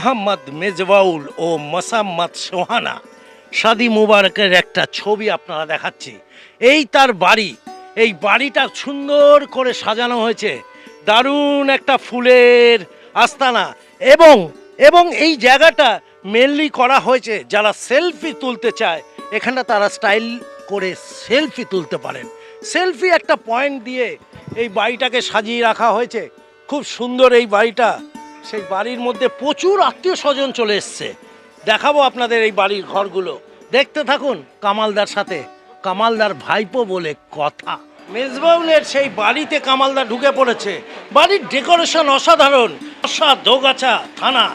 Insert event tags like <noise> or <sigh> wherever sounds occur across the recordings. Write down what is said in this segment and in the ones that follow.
মোহাম্মদ মেজবাউল ও মোসাম্মদ সোহানা। শাদি মুবারকের একটা ছবি আপনারা দেখাচ্ছি। এই তার বাড়ি, এই বাড়িটা সুন্দর করে সাজানো হয়েছে। দারুণ একটা ফুলের আস্তানা এবং এবং এই জায়গাটা মেনলি করা হয়েছে যারা সেলফি তুলতে চায়। এখানটা তারা স্টাইল করে সেলফি তুলতে পারেন। সেলফি একটা পয়েন্ট দিয়ে এই বাড়িটাকে সাজিয়ে রাখা হয়েছে। খুব সুন্দর এই বাড়িটা। সেই বাড়ির মধ্যে প্রচুর আত্মীয় স্বজন চলে এসছে। দেখাবো আপনাদের এই বাড়ির ঘরগুলো। দেখতে থাকুন কামালদার সাথে। কামালদার ভাইপো বলে কথা। মেজবাউলের সেই বাড়িতে কামালদা ঢুকে পড়েছে। বাড়ির ডেকোরেশন অসাধারণ। অসা দোগাছা থানা।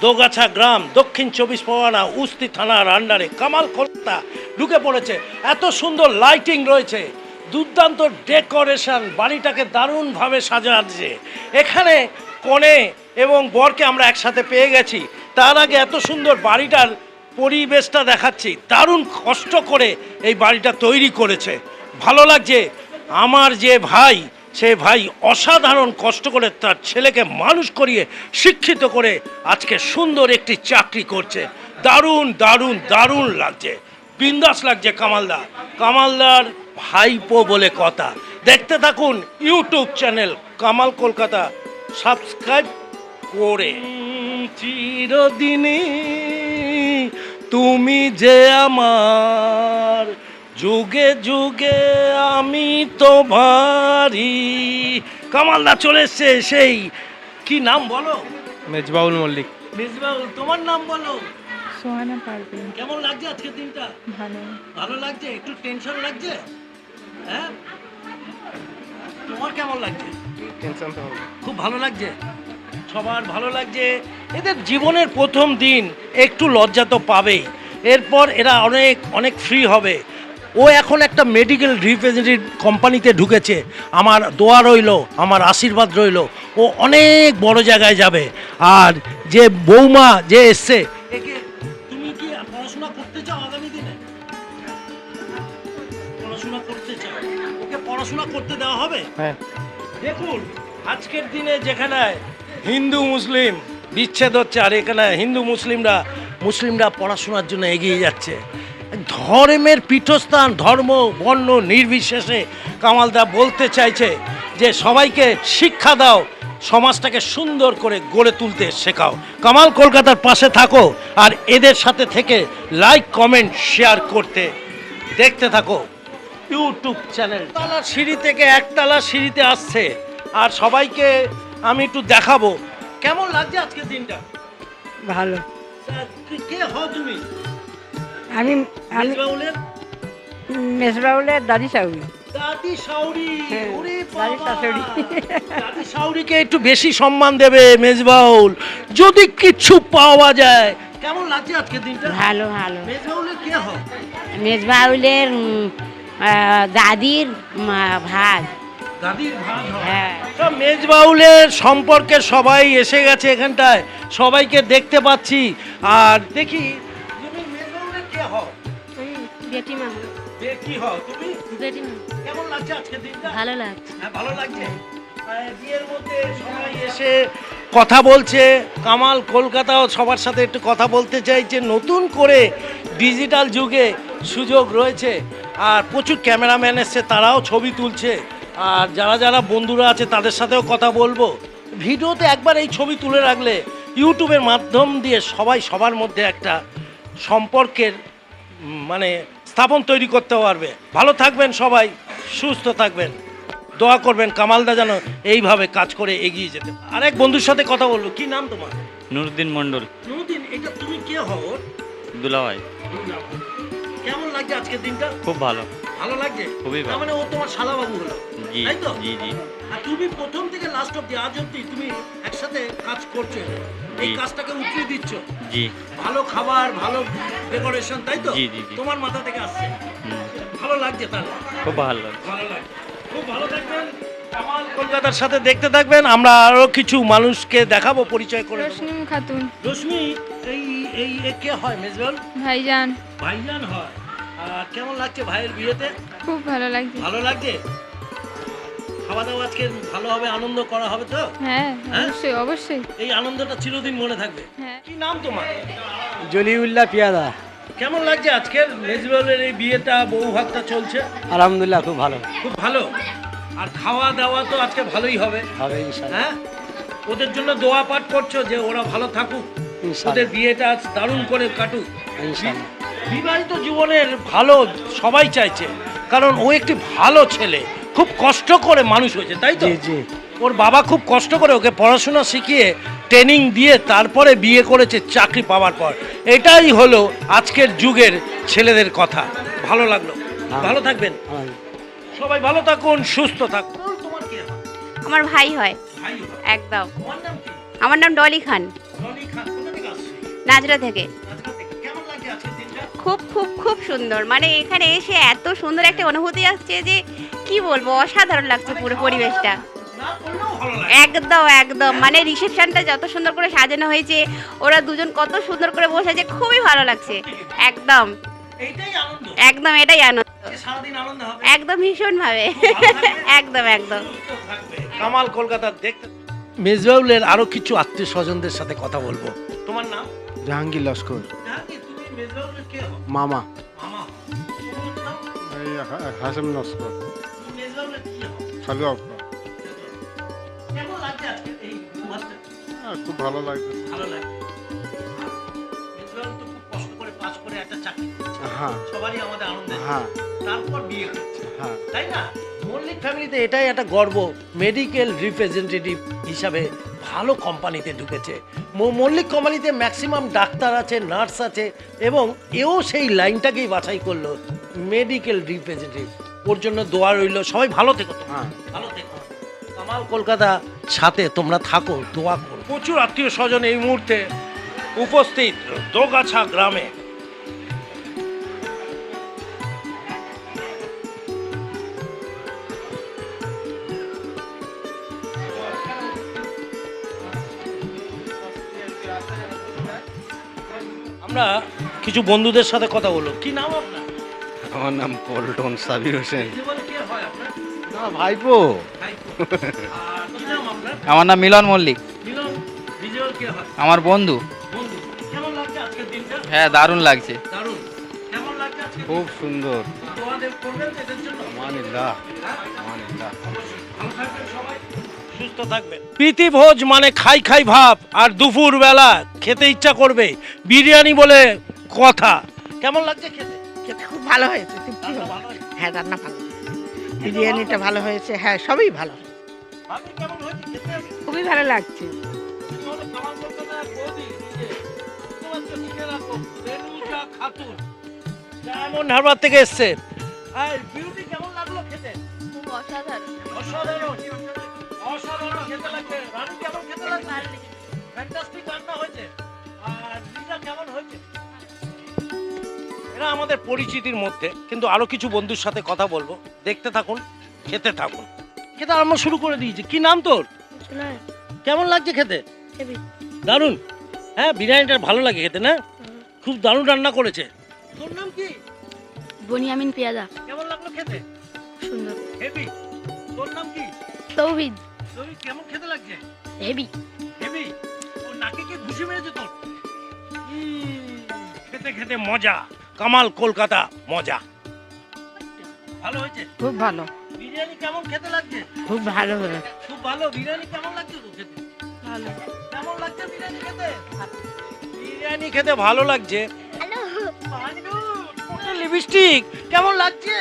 দোগাছা গ্রাম, দক্ষিণ চব্বিশ পরগনা, উস্তি থানার আন্ডারে কামাল কলকাতা ঢুকে পড়েছে। এত সুন্দর লাইটিং রয়েছে। দুর্দান্ত ডেকোরেশন। বাড়িটাকে দারুণভাবে সাজাচ্ছে। এখানে কনে এবং বরকে আমরা একসাথে পেয়ে গেছি। তার আগে এত সুন্দর বাড়িটার পরিবেশটা দেখাচ্ছি। দারুণ কষ্ট করে এই বাড়িটা তৈরি করেছে। ভালো লাগছে। আমার যে ভাই, সে ভাই অসাধারণ কষ্ট করে তার ছেলেকে মানুষ করিয়ে শিক্ষিত করে আজকে সুন্দর একটি চাকরি করছে। দারুণ দারুণ দারুণ লাগছে। বিন্দাস লাগছে কামালদা। কামালদার ভাইপো বলে কথা। দেখতে থাকুন YouTube channel Kamal Kolkata. Subscribe করে চিরদিনই তুমি যে আমার যুগে যুগে আমি তোমারই কামালদা চলে এসছে সেই কি নাম বলো? মেজবাউল মল্লিক। মিসবাউল তোমার নাম বলো। সোহানা পারভিন। কেমন লাগছে আজকের দিনটা? ভালো। ভালো লাগছে? একটু টেনশন লাগছে? হ্যাঁ? তোমার কেমন লাগছে? টেনশন তো খুব ভালো লাগছে? সবার ভালো লাগছে। এদের জীবনের প্রথম দিন একটু লজ্জা তো পাবেই। এরপর এরা অনেক অনেক ফ্রি হবে। ও এখন একটা মেডিকেল রিপ্রেজেন্টেটিভ কোম্পানিতে ঢুকেছে। আমার দোয়া রইল আমার আশীর্বাদ রইল। ও অনেক বড় জায়গায় যাবে। আর যে বৌমা যে এসছে তুমি কি পড়াশোনা করতে চাও আগামী দিনে? পড়াশোনা করতে চাও। ওকে পড়াশোনা করতে দেওয়া হবে? হ্যাঁ। দেখুন আজকের দিনে যেখানে হিন্দু মুসলিম, বিচ্ছেদ হচ্ছে, আর এখানে হিন্দু মুসলিমরা মুসলিমরা পড়াশোনার জন্য এগিয়ে যাচ্ছে। ধর্মের পীঠস্থান, ধর্ম, বর্ণ নির্বিশেষে কামালদা বলতে চাইছে যে, সবাইকে শিক্ষা দাও, সমাজটাকে সুন্দর করে গড়ে তুলতে শেখাও। কামাল, কলকাতার পাশে থাকো, আর এদের সাথে থেকে লাইক কমেন্ট শেয়ার করতে দেখতে থাকো। ইউটিউব চ্যানেল তালা সিঁড়ি থেকে একতলা সিঁড়িতে আসছে, আর সবাইকে আমি একটু দেখাবো। কেমন লাগছে আজকের দিনটা? ভালো। কে- হও তুমি? আমি আমি মেসবাউলের দাদি সাউরি দাদি সাউরি হ্যাঁ, ওরে দাদি। শাশুড়ি। দাদি সাউরিকে একটু বেশি সম্মান দেবে মেজবাউল। যদি কিছু পাওয়া যায় কেমন লাগছে আজকের দিনটা? ভালো ভালো। মেজবাউলের কে হও? মেজবাউলের দাদির ভাগ হ্যাঁ। সব মেজবাউলের সম্পর্কে সবাই এসে গেছে এখানটায়। সবাইকে দেখতে পাচ্ছি। আর দেখি তুমি মেজবাউলের কে হও? বেটি মামা বে কি হও তুমি? বেটি কেমন লাগছে আজকে দিনটা? ভালো লাগছে। হ্যাঁ ভালো লাগছে। বিয়ের মধ্যে সবাই এসে কথা বলছে। কামাল কলকাতাও সবার সাথে একটু কথা বলতে চাই যে নতুন করে ডিজিটাল যুগে সুযোগ রয়েছে। আর প্রচুর ক্যামেরাম্যান এসছে তারাও ছবি তুলছে। আর যারা যারা বন্ধুরা আছে তাদের সাথেও কথা বলব। ভিডিওতে একবার এই ছবি তুলে রাখলে ইউটিউবের মাধ্যম দিয়ে সবাই সবার মধ্যে একটা সম্পর্কের মানে স্থাপন তৈরি করতে পারবে। ভালো থাকবেন সবাই সুস্থ থাকবেন। দোয়া করবেন কামালদা যেন এইভাবে কাজ করে এগিয়ে যেতে। আরেক বন্ধুর সাথে কথা বলল কি নাম তোমার? নুরুদ্দিন মন্ডল নদীন এটা তুমি কে হও? দুলাভাই। কেমন লাগছে আজকের দিনটা? খুব ভালো। ভালো লাগছে? খুবই ভালো। মানে ও তোমার শালাবাবু হলো। জি তাই তো? জি জি। আর তুমি প্রথম থেকে লাস্ট অব্দি আজ অব্দি তুমি একসাথে কাজ করছ। এই কাজটাকে উঠিয়ে দিচ্ছ। জি। ভালো খাবার ভালো ডেকোরেশন তাই তো? জি, জি। তোমার মাথা থেকে আসছে। ভালো লাগছে তাহলে? খুব ভালো লাগছে। ভালো লাগে খুব ভালো থাকবেন। কলকাতার সাথে দেখতে থাকবেন। আমরা আরও কিছু মানুষকে দেখাবো পরিচয় করে রশ্মি খাতুন। রশ্মি এই এই এ কে হয় মেজবাল ভাইজান। ভাইজান হয়। আর কেমন লাগছে ভাইয়ের বিয়েতে? খুব ভালো লাগছে। ভালো লাগছে? খাওয়া দাওয়া আজকে ভালো হবে আনন্দ করা হবে তো? হ্যাঁ হ্যাঁ? অবশ্যই অবশ্যই। এই আনন্দটা চিরদিন মনে থাকবে। হ্যাঁ। কি নাম তোমার? জলিউল্লাহ পিয়াদা। কেমন লাগছে আজকের মেজবাউলের এই বিয়েটা বউ ভাতটা চলছে? আলহামদুলিল্লাহ খুব ভালো। খুব ভালো? আর খাওয়া দাওয়া তো আজকে ভালোই হবে। হবে হ্যাঁ? ওদের জন্য দোয়া পাঠ করছ যে ওরা ভালো থাকুক। ওদের বিয়েটা আজ দারুণ করে কাটুক। বিবাহিত জীবনের ভালো সবাই চাইছে কারণ ও একটি ভালো ছেলে। খুব কষ্ট করে মানুষ হয়েছে তাই তো? জি জি। ওর বাবা খুব কষ্ট করে ওকে পড়াশোনা শিখিয়ে ট্রেনিং দিয়ে তারপরে বিয়ে করেছে চাকরি পাওয়ার পর। এটাই হলো আজকের যুগের ছেলেদের কথা। ভালো লাগল। হ্যাঁ। ভালো থাকবেন। সবাই ভালো থাকুন সুস্থ থাকুন। তোমার কি হয়? আমার ভাই হয়। ভাই একদম তোমার নাম কি আমার নাম ডলি খান। রনি খান। নাজরা থেকে খুব খুব খুব সুন্দর। মানে এখানে এসে এত সুন্দর একটা অনুভূতি আসছে যে কি বলব, অসাধারণ লাগছে পুরো পরিবেশটা। একদম একদম। মানে রিসেপশনটা যত সুন্দর করে সাজানো হয়েছে, ওরা দুজন কত সুন্দর করে বসেছে খুবই ভালো লাগছে। একদম। একদম, এটাই আনন্দ। একদম ভীষণ ভাবে একদম একদম। কামাল কলকাতা দেখতে মেজবাউলের আরও কিছু আত্মীয় স্বজনদের সাথে কথা বলব। তোমার নাম? জাহাঙ্গীর লস্কর? মামা। হাসেম মাসটা? হ্যাঁ, খুব ভালো লাগছে। হ্যাঁ। আনন্দ হ্যাঁ। তারপর বিয়ে হ্যাঁ। তাই না? মল্লিক ফ্যামিলিতে এটাই একটা গর্ব। মেডিকেল রিপ্রেজেন্টেটিভ হিসাবে ভালো কোম্পানিতে ঢুকেছে। ম- মল্লিক কোম্পানিতে ম্যাক্সিমাম ডাক্তার আছে নার্স আছে এবং এও সেই লাইনটাকেই বাছাই করল মেডিকেল রিপ্রেজেন্টেটিভ। ওর জন্য দোয়া রইল সবাই ভালো থেকো তো। হ্যাঁ। ভালো থেকো। কামাল কলকাতা সাথে তোমরা থাকো দোয়া করো। প্রচুর আত্মীয় স্বজন এই মুহূর্তে উপস্থিত। দোগাছা গ্রামে। আমরা কিছু বন্ধুদের সাথে কথা বলল কি নাম আপনার? আমার নাম পল্টন সাবির হোসেন। জীবনে কে হয় আপনার? না ভাইপো। আমার নাম মিলন মল্লিক। মিলন বিজয় কে হয়? আমার বন্ধু। বন্ধু। কেমন লাগছে আজকের দিনটা? হ্যাঁ দারুণ লাগছে। দারুণ। কেমন লাগছে আজকে খুব সুন্দর। মানিল্লাহ মানিল্লাহ সুস্থ থাকবেন। প্রীতি ভোজ মানে খাই খাই ভাব আর দুপুর বেলা খেতে ইচ্ছা করবে। বিরিয়ানি বলে কথা। কেমন লাগছে খেতে? খেতে খুব ভালো হয়েছে তৃপ্তি হলো। ভালো হয়েছে? হ্যাঁ রান্না ভালো। বিরিয়ানিটা ভালো হয়েছে হ্যাঁ সবই ভালো। ভাবি কেমন হয়েছে? খেতে আমি খুবই ভালো লাগছে। হলো কামাল কলকাতার বৌদি, নিজে। বুঝতে পারছ, নিজে রাখো। রেণুকা খাতুন। ডায়মন্ড হারবার থেকে এসছে। আর বিউটি কেমন লাগল খেতে? খুব অসাধারণ। অসাধারণ। অসাধারণ খেতে লাগছে। রানী কেমন খেতে লাগছে? ফ্যান্টাস্টিক রান্না হয়েছে। আর লিজা কেমন হয়েছে? এরা আমাদের পরিচিতির মধ্যে কিন্তু আরও কিছু বন্ধুর সাথে কথা বলব। দেখতে থাকুন খেতে থাকুন। খেতে আরম্ভ শুরু করে দিয়েছি। কি নাম তোর? কেমন লাগছে খেতে? দারুণ। হ্যাঁ বিরিয়ানিটা ভালো লাগে খেতে না? খুব দারুণ রান্না করেছে। তোর নাম কি? বনিয়ামিন পেয়াদা কেমন লাগল খেতে? সুন্দর। হেভি। তোর নাম কি? তৌহিদ। তুমি কেমন খেতে লাগছে? হেভি হেভি ও নাকে কি ঘুষি মেরেছে তোর? খেতে খেতে মজা। কামাল কলকাতা মজা। ভালো হয়েছে? খুব ভালো। বিরিয়ানি কেমন খেতে লাগছে? খুব ভালো খুব ভালো। বিরিয়ানি কেমন লাগছে তো খেতে? ভালো। কেমন লাগছে বিরিয়ানি খেতে? বিরিয়ানি খেতে ভালো লাগছে। লিপস্টিক কেমন লাগছে?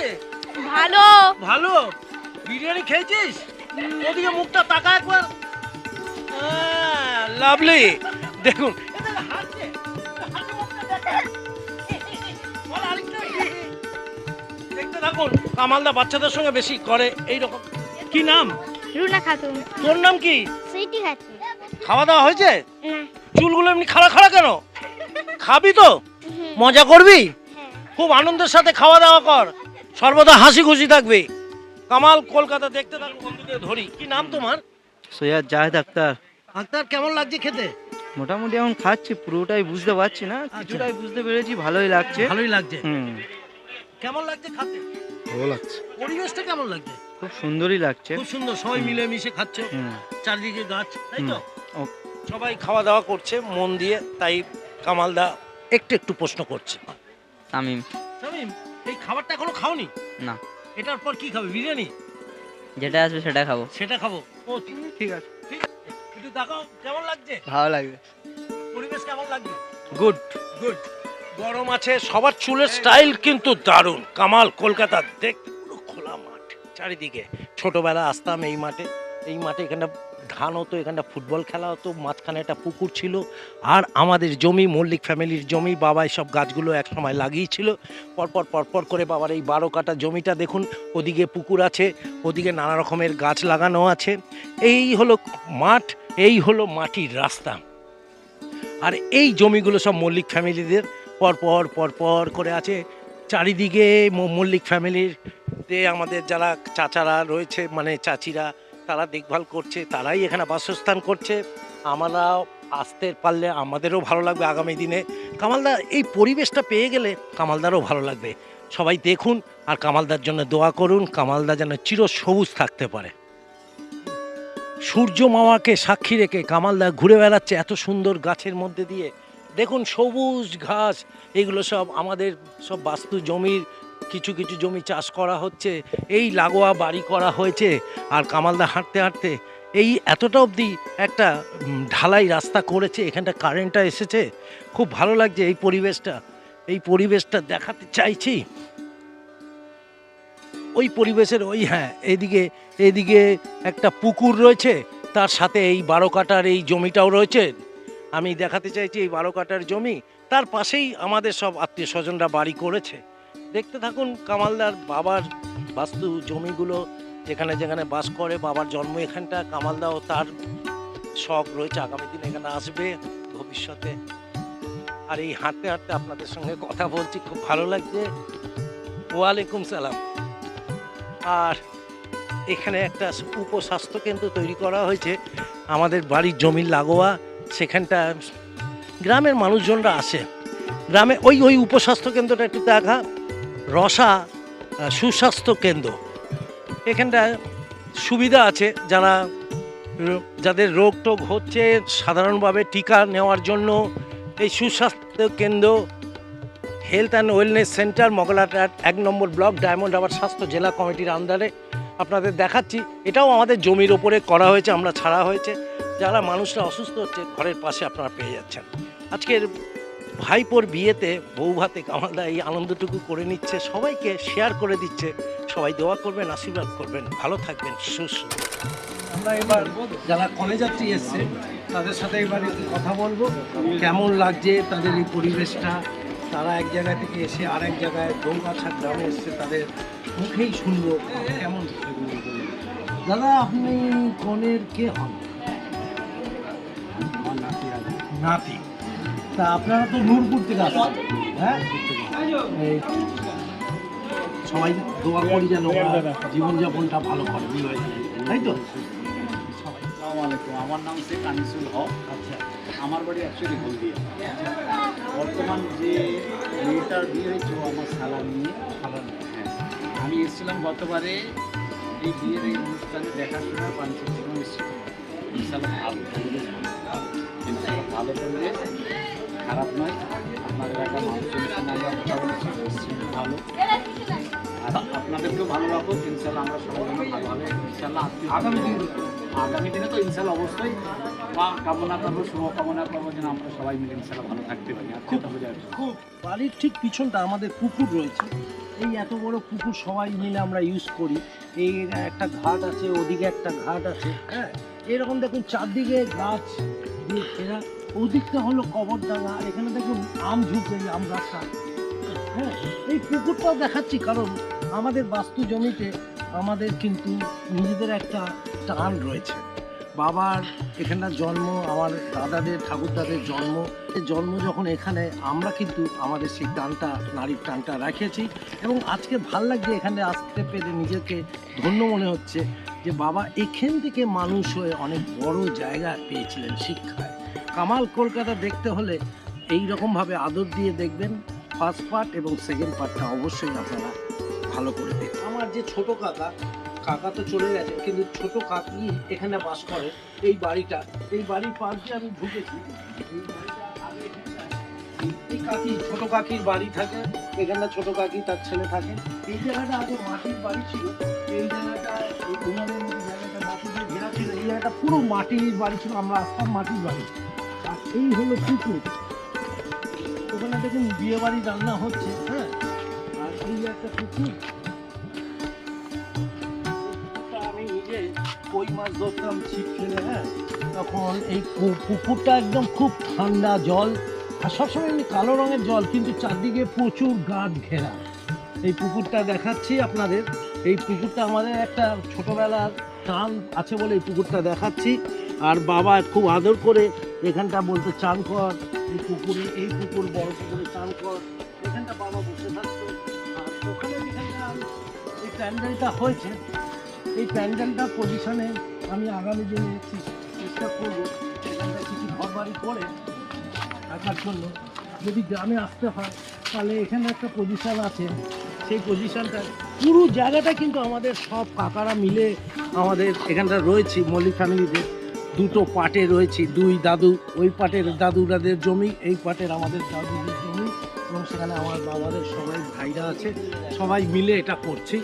ভালো। ভালো? বিরিয়ানি খেয়েছিস? ওদিকে মুখটা তাকা একবার। লাভলি দেখুন এ দেখো, হাসছে। হাসি মুখটা দেখে। বল আরেকটু। দেখতে থাকুন কামালদা বাচ্চাদের সঙ্গে বেশি করে এই রকম কি নাম? রুনা খাতুন। তোর নাম কি? সুইটি খাতুন। খাওয়া দাওয়া হয়েছে চুলগুলো এমনি খাড়া খাড়া কেন? খাবি তো? মজা করবি? খুব আনন্দের সাথে খাওয়া দাওয়া কর। সর্বদা হাসি খুশি থাকবি। কামাল কলকাতা দেখতে বন্ধুদের ধরি। কি নাম তোমার? সৈয়দ জাহেদ আক্তার। আক্তার কেমন লাগছে খেতে? মোটামুটি এখন খাচ্ছি পুরোটাই বুঝতে পারছি না কিছুটাই বুঝতে পেরেছি ভালোই লাগছে। ভালোই লাগছে। কেমন লাগছে খাতে? ভালো লাগছে। পরিবেশটা কেমন লাগছে? খুব সুন্দরই লাগছে। খুব সুন্দর সবাই মিলে মিশে খাচ্ছে। চারদিকে গাছ তাই তো? সবাই খাওয়া দাওয়া করছে মন দিয়ে তাই কামালদা একটু একটু প্রশ্ন করছে। তামিম। শামীম এই খাবারটা এখনও খাওনি? না। এটার পর কি খাবে বিরিয়ানি? যেটা আসবে সেটা খাব। সেটা খাব। ও ঠিক ঠিক আছে। ঠিক আছে। একটু দেখো কেমন লাগছে? ভালো লাগবে। পরিবেশ কেমন লাগবে গুড। গুড। গরম আছে সবার চুলের স্টাইল কিন্তু দারুণ। কামাল কলকাতা দেখ পুরো খোলা মাঠ চারিদিকে। ছোটবেলা আসতাম এই মাঠে এই মাঠে এখানটা ধান হতো, এখানটা ফুটবল খেলা হতো, মাঝখানে একটা পুকুর ছিল, আর আমাদের জমি, মল্লিক ফ্যামিলির জমি, বাবা সব গাছগুলো এক সময় লাগিয়েছিল। পরপর পরপর করে বাবার এই বারো কাটা জমিটা দেখুন, ওদিকে পুকুর আছে, ওদিকে নানা রকমের গাছ লাগানো আছে। এই হলো মাঠ, এই হলো মাটির রাস্তা। আর এই জমিগুলো সব মল্লিক ফ্যামিলিদের, পরপর পরপর করে আছে। চারিদিকে মল্লিক ফ্যামিলির আমাদের যারা চাচারা রয়েছে মানে চাচিরা তারা দেখভাল করছে, তারাই এখানে বাসস্থান করছে। আমরা আসতে পারলে আমাদেরও ভালো লাগবে আগামী দিনে। কামালদা, এই পরিবেশটা পেয়ে গেলে কামালদারও ভালো লাগবে। সবাই দেখুন আর কামালদার জন্য দোয়া করুন, কামালদা যেন চির সবুজ থাকতে পারে। সূর্য মামাকে সাক্ষী রেখে কামালদা ঘুরে বেড়াচ্ছে এত সুন্দর গাছের মধ্যে দিয়ে। দেখুন সবুজ ঘাস, এগুলো সব আমাদের সব বাস্তু জমির কিছু কিছু জমি চাষ করা হচ্ছে, এই লাগোয়া বাড়ি করা হয়েছে, আর কামালদা হাঁটতে হাঁটতে এই এতটা অবধি একটা ঢালাই রাস্তা করেছে, এখানটা কারেন্টটা এসেছে। খুব ভালো লাগছে এই পরিবেশটা এই পরিবেশটা দেখাতে চাইছি। ওই পরিবেশের ওই হ্যাঁ এদিকে এদিকে একটা পুকুর রয়েছে, তার সাথে এই বারো কাটার এই জমিটাও রয়েছে। আমি দেখাতে চাইছি এই বারো কাটার জমি, তার পাশেই আমাদের সব আত্মীয় স্বজনরা বাড়ি করেছে। দেখতে থাকুন কামালদার বাবার বাস্তু জমিগুলো, যেখানে যেখানে বাস করে, বাবার জন্ম এখানটা কামালদাও তার শখ রয়েছে আগামী দিনে এখানে আসবে ভবিষ্যতে। আর এই হাঁটতে হাঁটতে আপনাদের সঙ্গে কথা বলছি, খুব ভালো লাগছে। ওয়ালাইকুম সালাম। আর এখানে একটা উপস্বাস্থ্য কেন্দ্র তৈরি করা হয়েছে। আমাদের বাড়ির জমির লাগোয়া, সেখানটা গ্রামের মানুষজনরা আসে। গ্রামে ওই ওই উপস্বাস্থ্য কেন্দ্রটা একটু দেখা। রসা সুস্বাস্থ্য কেন্দ্র। এখানটা সুবিধা আছে যারা যাদের রোগ টোগ হচ্ছে, সাধারণভাবে টিকা নেওয়ার জন্য এই সুস্বাস্থ্য কেন্দ্র হেলথ অ্যান্ড ওয়েলনেস সেন্টার মগলাটার এক নম্বর ব্লক, ডায়মন্ড হারবার স্বাস্থ্য জেলা কমিটির আন্ডারে আপনাদের দেখাচ্ছি। এটাও আমাদের জমির ওপরে করা হয়েছে, আমরা ছাড়া হয়েছে। যারা মানুষরা অসুস্থ হচ্ছে, ঘরের পাশে আপনারা পেয়ে যাচ্ছেন। আজকের ভাইপোর বিয়েতে বউ ভাতে কামালদা এই আনন্দটুকু করে নিচ্ছে সবাইকে শেয়ার করে দিচ্ছে। সবাই দোয়া করবেন আশীর্বাদ করবেন। ভালো থাকবেন সুস্থ আমরা এবার যারা কনে যাত্রী এসছে তাদের সাথে এবার একটু কথা বলব। কেমন লাগছে তাদের এই পরিবেশটা? তারা এক জায়গা থেকে এসে আর এক জায়গায় গৌগাছা গ্রামে এসছে তাদের মুখেই শুনব। কেমন দাদা আপনি কনের কে হন? নাতি। তা আপনারা তো নূরপুর থেকে আসেন হ্যাঁ? সবাই দোয়া করি যেন জীবনযাপনটা ভালো করে। তাই তো? সবাই। আলাইকুম। আমার নাম শেখ আনিসুল হক। আচ্ছা। আমার বাড়ি অ্যাকচুয়ালি হলদিয়া। বর্তমান যে মেয়েটার বিয়ে হয়েছে আমার সালাম নিয়ে। হ্যাঁ। আমি এসেছিলাম গতবারে এই বিয়ের এই অনুষ্ঠানে দেখাশোনা পাঞ্চের জন্য এসেছিলাম ভালো পরিবেশ খারাপ নয় সঙ্গে আমরা কথা বলেছি ভালো। আর আপনাদেরকেও ভালো রাখব ইনশাল্লাহ আমরা সবাই যেন ভালো হবে ইনশাল্লাহ আগামী দিন। আগামী দিনে তো ইনশাল্লাহ অবশ্যই বা কামনা করব শুভকামনা করব যেন আমরা সবাই মিলে ইনশাল্লাহ ভালো থাকতে পারি। আর খুব। খুব বাড়ির ঠিক পিছনটা আমাদের পুকুর রয়েছে। এই এত বড় পুকুর সবাই মিলে আমরা ইউজ করি। এই একটা ঘাট আছে ওদিকে একটা ঘাট আছে হ্যাঁ? এরকম দেখুন চারদিকে গাছ দিয়ে ঘেরা। ওদিকটা হলো কবরডাঙ্গা, আর এখানে দেখুন আম এই আম গাছটা। হ্যাঁ এই পুকুরটাও দেখাচ্ছি, কারণ আমাদের বাস্তু জমিতে আমাদের কিন্তু নিজেদের একটা টান রয়েছে। বাবার এখানকার জন্ম, আমার দাদাদের, ঠাকুরদাদের জন্ম। জন্ম যখন এখানে, আমরা কিন্তু আমাদের সেই টানটা নারীর টানটা রেখেছি। এবং আজকে ভালো লাগছে, এখানে আসতে পেরে নিজেকে ধন্য মনে হচ্ছে যে, বাবা এখান থেকে মানুষ হয়ে অনেক বড় জায়গা পেয়েছিলেন শিক্ষায়। কামাল কলকাতা দেখতে হলে এই রকমভাবে আদর দিয়ে দেখবেন। ফার্স্ট পার্ট এবং সেকেন্ড পার্টটা অবশ্যই আপনারা ভালো করে দেখবেন। আমার যে ছোট কাকা কাকা তো চলে গেছে কিন্তু ছোট কাকি এখানে বাস করে এই বাড়িটা। এই বাড়ির পাশ দিয়ে আমি ঢুকেছি। এই কাকি, ছোট কাকির বাড়ি থাকে। এখানে ছোট কাকি তার ছেলে থাকে। এই জায়গাটা আগে মাটির বাড়ি ছিল। এই জায়গাটা জায়গাটা মাটি দিয়ে ঘেরা ছিল। এই জায়গাটা পুরো মাটির বাড়ি ছিল। আমরা আসতাম মাটির বাড়ি। এই হলো পুকুর। ওখানে দেখুন বিয়ে বাড়ি রান্না হচ্ছে হ্যাঁ? আর এই একটা পুকুর। আমি কই মাছ ধরতাম হ্যাঁ? তখন এই পুকুরটা একদম খুব ঠান্ডা জল, আর সবসময় এমনি কালো রঙের জল, কিন্তু চারদিকে প্রচুর গাছ ঘেরা। এই পুকুরটা দেখাচ্ছি আপনাদের। এই পুকুরটা আমাদের একটা ছোটবেলার টান আছে বলে এই পুকুরটা দেখাচ্ছি। আর বাবা খুব আদর করে এখানটা বলতে চান কর, এই পুকুরে, এই পুকুর বড় পুকুরে চান কর, এখানটা বাবা বসে থাকতো। আর ওখানে যেখানটা এই প্যান্ডেলটা হয়েছে, এই প্যান্ডেলটা পজিশনে আমি আগামী দিনে চেষ্টা করব, এখানটা কিছু ঘর বাড়ি করে থাকার জন্য। যদি গ্রামে আসতে হয়, তাহলে এখানে একটা পজিশন আছে। সেই পজিশনটা পুরো জায়গাটা কিন্তু আমাদের সব কাকারা মিলে আমাদের এখানটা রয়েছে মল্লিক ফ্যামিলিতে দুটো পাটে রয়েছে দুই দাদু ওই পাটের দাদুরাদের জমি এই পাটের আমাদের দাদুদের জমি এবং সেখানে আমার বাবাদের সবাই ভাইরা আছে সবাই মিলে এটা করছি।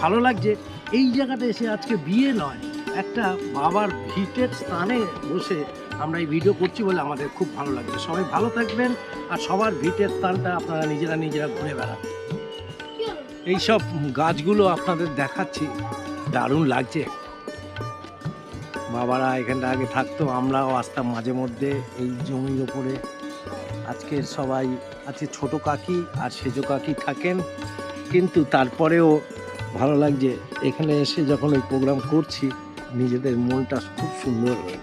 ভালো লাগছে এই জায়গাটা এসে আজকে বিয়ে নয় একটা বাবার ভিটের স্থানে বসে আমরা এই ভিডিও করছি বলে আমাদের খুব ভালো লাগছে। সবাই ভালো থাকবেন আর সবার ভিটের স্থানটা আপনারা নিজেরা নিজেরা ঘুরে বেড়ান। এইসব গাছগুলো আপনাদের দেখাচ্ছি দারুণ লাগছে। বাবারা এখানটা আগে থাকতো, আমরাও আসতাম মাঝে মধ্যে এই জমির ওপরে। আজকে সবাই আছে ছোট কাকি আর সেজ কাকি থাকেন, কিন্তু তারপরেও ভালো লাগছে। এখানে এসে যখন ওই প্রোগ্রাম করছি, নিজেদের মনটা খুব সুন্দর হয়ে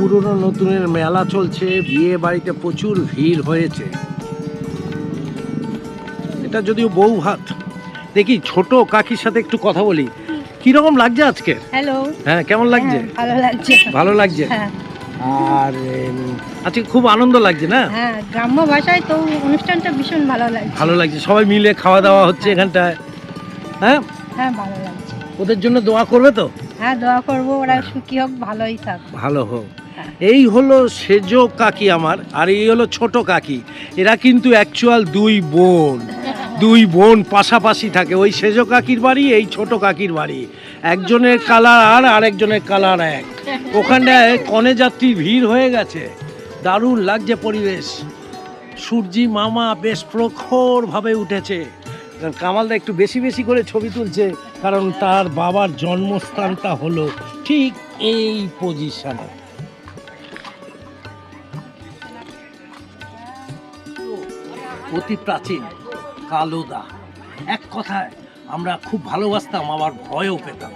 পুরনো নতুনের মেলা চলছে বিয়ে বাড়িতে প্রচুর ভিড় হয়েছে। এটা যদিও বউ ভাত। দেখি ছোট কাকির সাথে একটু কথা বলি। কীরকম লাগছে আজকে? হ্যালো হ্যাঁ কেমন লাগছে? ভালো লাগছে। ভালো লাগছে? হ্যাঁ। আর আজকে খুব আনন্দ লাগছে না? হ্যাঁ গ্রাম্য ভাষায় তো অনুষ্ঠানটা ভীষণ ভালো লাগছে। ভালো লাগছে সবাই মিলে খাওয়া দাওয়া হচ্ছে এখানটায়। হ্যাঁ? হ্যাঁ ভালো লাগছে। ওদের জন্য দোয়া করবে তো? হ্যাঁ দোয়া করব ওরা সুখী হোক ভালোই থাক। ভালো হোক। হ্যাঁ। এই হলো সেজ কাকি আমার, আর এই হলো ছোট কাকি। এরা কিন্তু অ্যাকচুয়াল দুই বোন। দুই বোন পাশাপাশি থাকে। ওই সেজ কাকির বাড়ি, এই ছোট কাকির বাড়ি। একজনের কালার আর আরেকজনের কালার এক। ওখানটায় কনে যাত্রীর ভিড় হয়ে গেছে। দারুণ লাগছে পরিবেশ। সূর্যি মামা বেশ প্রখরভাবে উঠেছে। কারণ কামালদা একটু বেশি বেশি করে ছবি তুলছে, কারণ তার বাবার জন্মস্থানটা হলো ঠিক এই পজিশনে অতি প্রাচীন কালোদা এক কথায় আমরা খুব ভালোবাসতাম আবার ভয়ও পেতাম।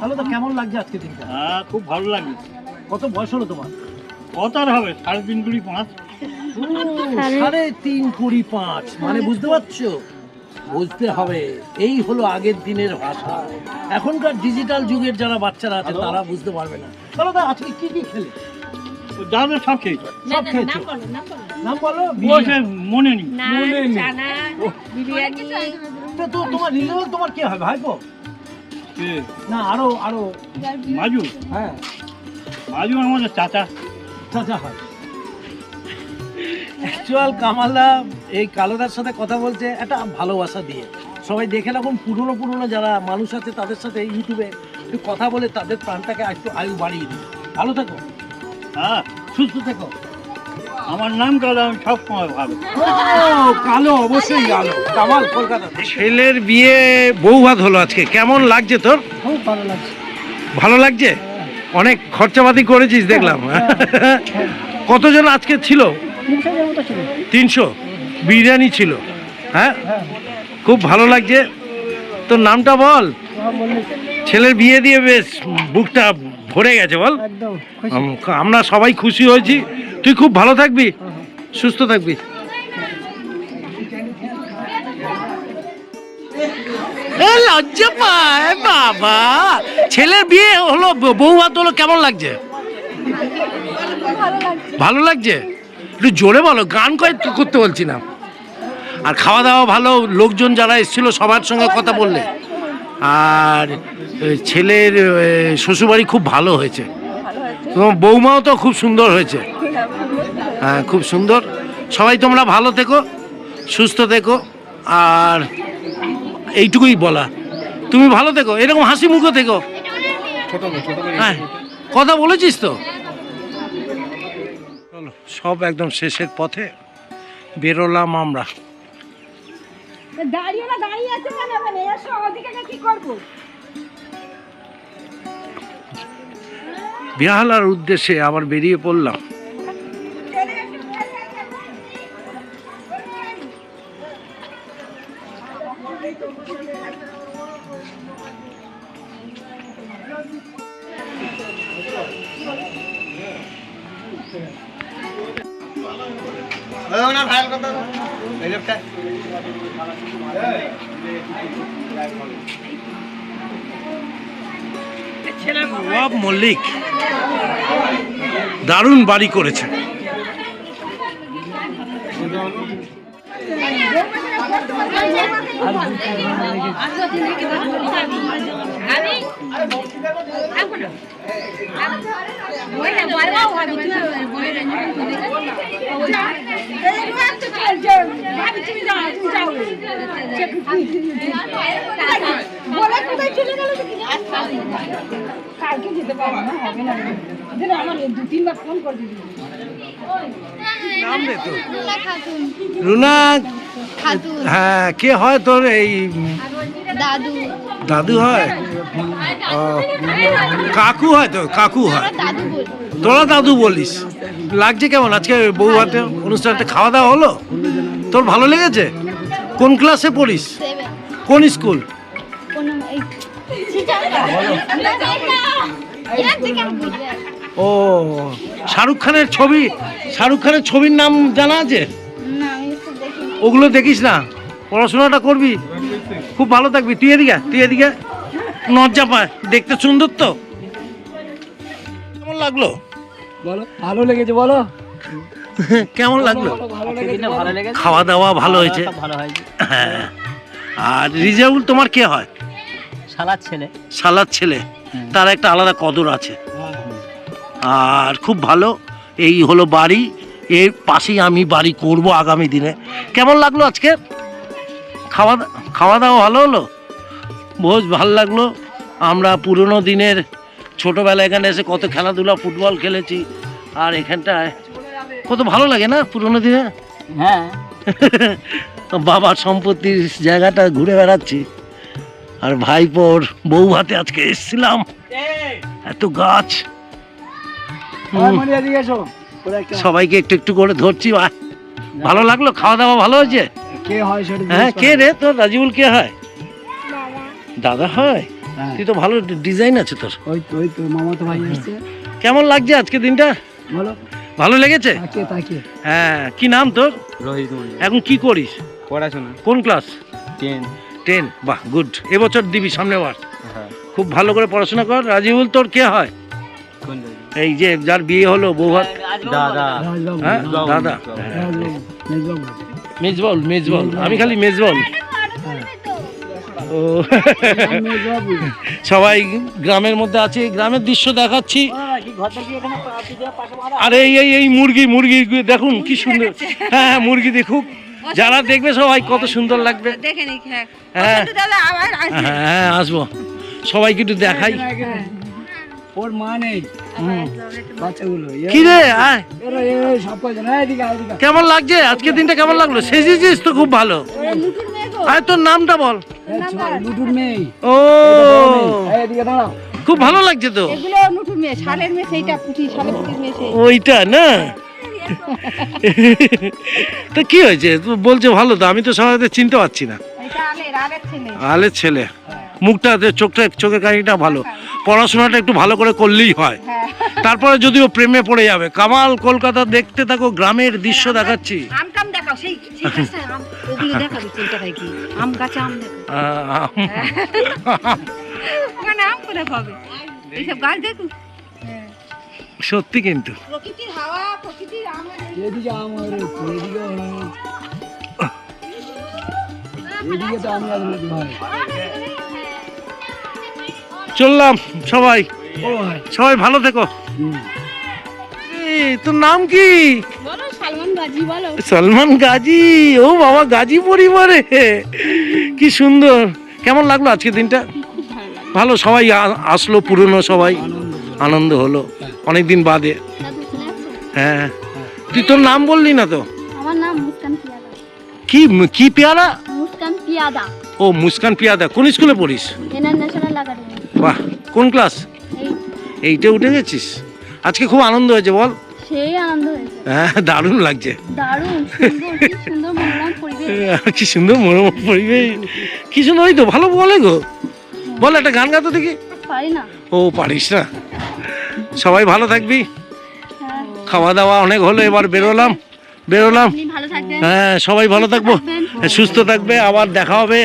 কালোদা কেমন লাগছে আজকে দিনটা? হ্যাঁ খুব ভালো লাগে কত বয়স হলো তোমার? কত আর হবে? সাড়ে তিন কুড়ি পাঁচ? সাড়ে তিন কুড়ি পাঁচ মানে বুঝতে পারছ? বুঝতে হবে এই হলো আগের দিনের ভাষা। এখনকার ডিজিটাল যুগের যারা বাচ্চারা আছে তারা বুঝতে পারবে না। তাহলে তো আজকে কি কি খেলে? যাদের সব খেয়ে সব খেয়েছো নাম বলো বসে মনে নেই। মনে নেই। তো তো তোমার রিলেবল তোমার কি হবে ভাইপো? কে? না আরও আরও। মাজু? হ্যাঁ। মাজু আমাদের চাচা। চাচা হয়। অ্যাকচুয়াল কামালদা এই কালোদার সাথে কথা বলছে একটা ভালোবাসা দিয়ে। সবাই দেখে রাখুন পুরনো পুরনো যারা মানুষ আছে তাদের সাথে ইউটিউবে একটু কথা বলে তাদের প্রাণটাকে একটু আয়ু বাড়িয়ে দিই। ভালো থাকো। হ্যাঁ সুস্থ থেকো। আমার নাম কালো আমি সব সময় ভালো। ও কালো অবশ্যই কালো। কামাল কলকাতা ছেলের বিয়ে বউ ভাত হলো আজকে। কেমন লাগছে তোর? খুব ভালো লাগছে। ভালো লাগছে? অনেক খরচাপাতি করেছিস দেখলাম। কতজন আজকে ছিল? তিনশো জন মতো ছিল। তিনশো? বিরিয়ানি ছিল। হ্যাঁ? খুব ভালো লাগছে। তোর নামটা বল। ছেলের বিয়ে দিয়ে বেশ বুকটা ভরে গেছে বল। আমরা সবাই খুশি হয়েছি। তুই খুব ভালো থাকবি। সুস্থ থাকবি। এ লজ্জা পায় বাবা। ছেলের বিয়ে হলো বউ ভাত হলো কেমন লাগছে? ভালো লাগছে? একটু জোরে বলো গান করতে বলছি না। আর খাওয়া দাওয়া ভালো লোকজন যারা এসেছিল সবার সঙ্গে কথা বললে। আর ছেলের শ্বশুরবাড়ি খুব ভালো হয়েছে। তোমার বৌমাও তো খুব সুন্দর হয়েছে। হ্যাঁ খুব সুন্দর। সবাই তোমরা ভালো থেকো, সুস্থ থেকো, আর এইটুকুই বলা। তুমি ভালো থেকো, এরকম হাসি মুখো থেকো। হ্যাঁ কথা বলেছিস তো? চলো, সব একদম শেষের পথে বেরোলাম আমরা। দাঁড়িয়ে দাঁড়িয়ে আছে মানে এসো ওদিকে কি করব? বিহালার উদ্দেশ্যে আবার বেরিয়ে পড়লাম। মল্লিক দারুণ বাড়ি করেছে গেল কালকে যেতে পারব না হবে না। আমার দু তিনবার ফোন করে দিবি। নাম দে তো রুনা হ্যাঁ কে হয় তোর এই দাদু দাদু হয় ও, কাকু হয় তো কাকু হয় তোরা দাদু বলিস লাগছে কেমন আজকে বউ হাতে অনুষ্ঠানটা খাওয়া দাওয়া হলো তোর ভালো লেগেছে কোন ক্লাসে পড়িস কোন স্কুল কোন এই ও শাহরুখ খানের ছবি শাহরুখ খানের ছবির নাম জানা আছে? ওগুলো দেখিস না। পড়াশোনাটা করবি খুব ভালো থাকবি। তুই এদিকে তুই এদিকে নজ্জা পায় দেখতে সুন্দর তো। কেমন লাগল? বলো ভালো লেগেছে বলো। কেমন লাগল? ভালো লেগেছে ভালো লেগেছে। খাওয়া দাওয়া ভালো হয়েছে হ্যাঁ। আর রিজাউল তোমার কে হয়? সালাদ ছেলে। সালাদ ছেলে। তার একটা আলাদা কদর আছে। আর খুব ভালো। এই হলো বাড়ি। এর পাশেই আমি বাড়ি করব আগামী দিনে। কেমন লাগল আজকে? খাওয়া খাওয়া দাওয়া ভালো হলো? ভোজ ভালো লাগল। আমরা পুরনো দিনের ছোটোবেলা এখানে এসে কত খেলাধুলা ফুটবল খেলেছি। আর এখানটায় কত ভালো লাগে না পুরনো দিনে? হ্যাঁ। <laughs> বাবার সম্পত্তির জায়গাটা ঘুরে বেড়াচ্ছি। আর ভাইপোর বউ হাতে আজকে এসছিলাম। এত গাছ। সবাইকে একটু একটু করে ধরছি ভালো লাগল? খাওয়া দাওয়া ভালো হয়েছে? কে হয় হ্যাঁ কে রে তোর রাজিউল কে হয়? দাদা। হয়? হ্যাঁ। তুই তো ভালো ডিজাইন আছে তোর। ওই তো ওই তো মামা তো ভাই এসছে। কেমন লাগছে আজকে দিনটা? ভালো। লেগেছে? হ্যাঁ কি নাম তোর? রোহিত এখন কি করিস? পড়াশোনা। কোন ক্লাস? টেন। টেন। বাহ গুড। এবছর দিবি সামনে বার। হ্যাঁ। খুব ভালো করে পড়াশোনা কর। রাজিউল তোর কে হয়? কোন এই যে যার বিয়ে হলো বৌভাত দাদা। হ্যাঁ? দাদা। মেজবল মেজবল আমি খালি মেজবল ও। সবাই গ্রামের মধ্যে আছে গ্রামের দৃশ্য দেখাচ্ছি। আরে এই এই এই মুরগি মুরগি দেখুন কি সুন্দর। হ্যাঁ হ্যাঁ মুরগি দেখুক। যারা দেখবে সবাই কত সুন্দর লাগবে। হ্যাঁ। হ্যাঁ। হ্যাঁ হ্যাঁ আসব। সবাইকে একটু দেখাই। ওর মা নেই। বাচ্চাগুলো। কি রে? আয়। সব কয়জন? এদিকে আয়, এদিকে আয়। কেমন লাগছে? আজকে দিনটা কেমন লাগল? সেজেছিস তো খুব ভালো। আরে তোর নামটা বল। লুটুর মেয়ে। ও। এদিকে দাঁড়াও। খুব ভালো লাগছে তো। এগুলো নতুন মেয়ে শালের মেয়ে সেইটা পুঁটি শালের পুঁটির মেয়ে সেই। ওইটা না? তো কি হয়েছে? তো বলছে ভালো তো আমি তো সবাই চিনতে পারছি না। এটা আলের ছেলে। আলের ছেলে। মুখটা চোখটা চোখের কাহিনীটা ভালো। পড়াশোনাটা একটু ভালো করে করলেই হয়। তারপরে যদিও প্রেমে পড়ে যাবে। কামাল কলকাতা দেখতে থাকো গ্রামের দৃশ্য দেখাচ্ছি। <laughs> <laughs> এইসব গাছ দেখুন সত্যি কিন্তু। প্রকৃতির হাওয়া প্রকৃতির আমের এদিকে হয়ে তো আমি আজ ভাই চললাম সবাই। সবাই ভালো থেকো। তোর নাম কি? সালমান গাজী সলমান গাজী? ও বাবা গাজী পরিবারে। কি সুন্দর। কেমন লাগল আজকে দিনটা? ভালো সবাই আসলো পুরনো সবাই। আনন্দ হলো। অনেক দিন বাদে। হ্যাঁ। তুই তোর নাম বললি না তো? আমার নাম মুস্কান পিয়াদা। কি কি পেয়ারা? মুস্কান পিয়াদা। ও মুস্কান পিয়াদা। কোন স্কুলে পড়িস? এনার ন্যাশনাল একাডেমি। বাহ কোন ক্লাস? এই। এইটে উঠে গেছিস? আজকে খুব আনন্দ হয়েছে বল। সেই আনন্দ হয়েছে। হ্যাঁ দারুণ লাগছে। দারুণ সুন্দর কি সুন্দর মনোরম পরিবেশ। কি সুন্দর মনোরম পরিবেশ। কি সুন্দর ওই তো ভালো বলে গো। বল একটা গান গাতো দেখি। পারি না। ও পারিস না। সবাই ভালো থাকবি। হ্যাঁ। খাওয়া দাওয়া অনেক হলো এবার বেরোলাম। বেরোলাম। হ্যাঁ সবাই ভালো থাকব। সুস্থ থাকবে আবার দেখা হবে।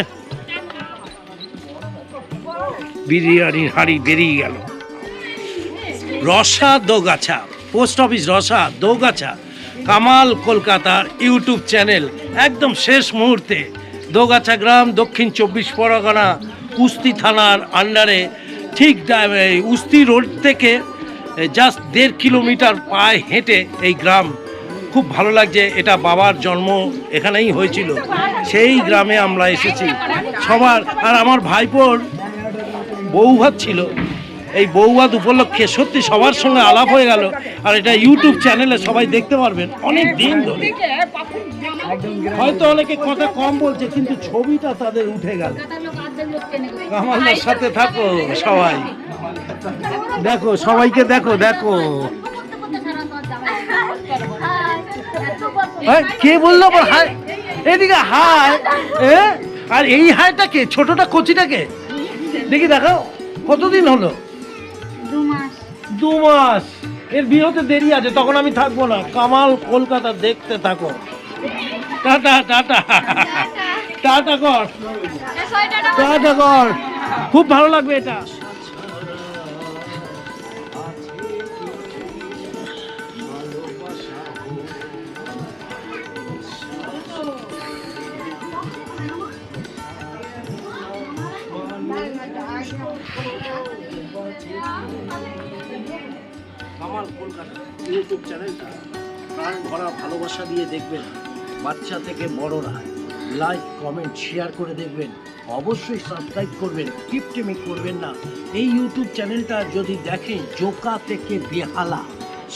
বিরিয়ানির হাড়ি বেরিয়ে গেল। রসা দোগাছা, পোস্ট অফিস রসা দোগাছা, কামাল কলকাতার ইউটিউব চ্যানেল, একদম শেষ মুহূর্তে দোগাছা গ্রাম, দক্ষিণ চব্বিশ পরগনা উস্তি থানার আন্ডারে ঠিক উস্তি রোড থেকে জাস্ট দেড় কিলোমিটার পায়ে হেঁটে এই গ্রাম। খুব ভালো লাগছে, এটা বাবার জন্ম এখানেই হয়েছিল। সেই গ্রামে আমরা এসেছি। সবার, আর আমার ভাইপোর বৌভাত ছিল। এই বৌভাত উপলক্ষে সত্যি সবার সঙ্গে আলাপ হয়ে গেল। আর এটা ইউটিউব চ্যানেলে সবাই দেখতে পারবেন। অনেক দিন ধরে। হয়তো অনেকে কথা কম বলছে, কিন্তু ছবিটা তাদের উঠে গেল। কামালদার সাথে থাকো সবাই। দেখো, সবাইকে দেখো দেখো। কে বলল হাই? এদিকে হাই? আর এই হাইটা কে? ছোটটা কচিটাকে দেখি দেখাও কতদিন হলো? দু মাস এর বিয়ে হতে দেরি আছে তখন আমি থাকব না। কামাল কলকাতা দেখতে থাকো। Tata tata. টাটা। কর। টাটা কর। খুব ভালো লাগবে এটা। কামাল কলকাতা ইউটিউব চ্যানেলটা প্রাণ ভরা ভালোবাসা দিয়ে দেখবেন বাচ্চা থেকে বড়রা। লাইক কমেন্ট শেয়ার করে দেখবেন। অবশ্যই সাবস্ক্রাইব করবেন টিপটিমি করবেন না। এই ইউটিউব চ্যানেলটা যদি দেখেন, জোকা থেকে বেহালা।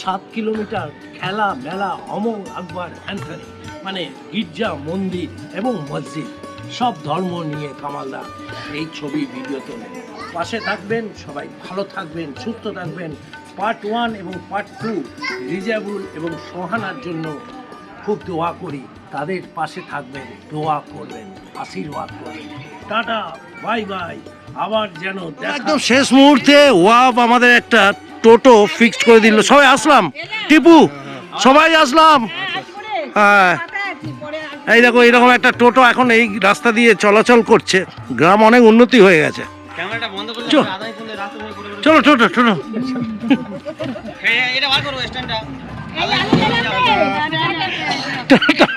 সাত কিলোমিটার খেলা, মেলা, অমর আকবর অ্যান্থনি মানে গির্জা, মন্দির এবং মসজিদ। সব ধর্ম নিয়ে কামালদা এই ছবি ভিডিও তোলে পাশে থাকবেন সবাই ভালো থাকবেন সুস্থ থাকবেন। পার্ট ওয়ান এবং পার্ট টু রিজাবুল এবং সোহানার জন্য খুব দোয়া করি। তাদের পাশে থাকবেন দোয়া করবেন আশীর্বাদ করবেন। টাটা বাই বাই আবার যেন একদম শেষ মুহূর্তে ওয়াব আমাদের একটা টোটো ফিক্সড করে দিল। সবাই আসলাম? টিপু সবাই আসলাম? হ্যাঁ এই দেখো এরকম একটা টোটো এখন এই রাস্তা দিয়ে চলাচল করছে। গ্রাম অনেক উন্নতি হয়ে গেছে। ক্যামেরাটা বন্ধ করলে চল। টোটো টোটো এটা